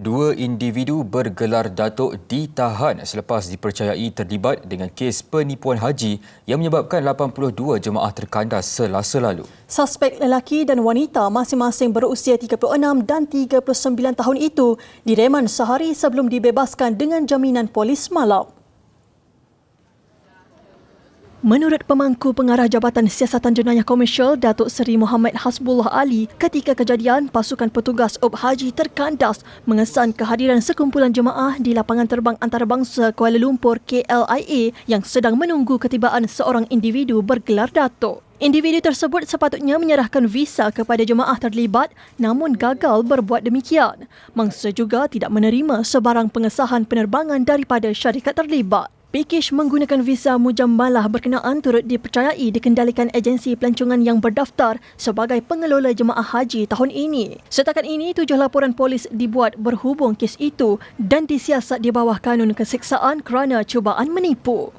Dua individu bergelar datuk ditahan selepas dipercayai terlibat dengan kes penipuan haji yang menyebabkan 82 jemaah terkandas selasa lalu. Suspek lelaki dan wanita masing-masing berusia 36 dan 39 tahun itu direman sehari sebelum dibebaskan dengan jaminan polis malam. Menurut pemangku pengarah Jabatan Siasatan Jenayah Komersial Datuk Seri Muhammad Hasbullah Ali, ketika kejadian pasukan petugas Ob Haji terkandas mengesan kehadiran sekumpulan jemaah di lapangan terbang antarabangsa Kuala Lumpur KLIA yang sedang menunggu ketibaan seorang individu bergelar datuk. Individu tersebut sepatutnya menyerahkan visa kepada jemaah terlibat namun gagal berbuat demikian. Mangsa juga tidak menerima sebarang pengesahan penerbangan daripada syarikat terlibat. Pakej menggunakan visa mujammalah berkenaan turut dipercayai dikendalikan agensi pelancongan yang berdaftar sebagai pengelola jemaah haji tahun ini. Setakat ini, tujuh laporan polis dibuat berhubung kes itu dan disiasat di bawah kanun keseksaan kerana cubaan menipu.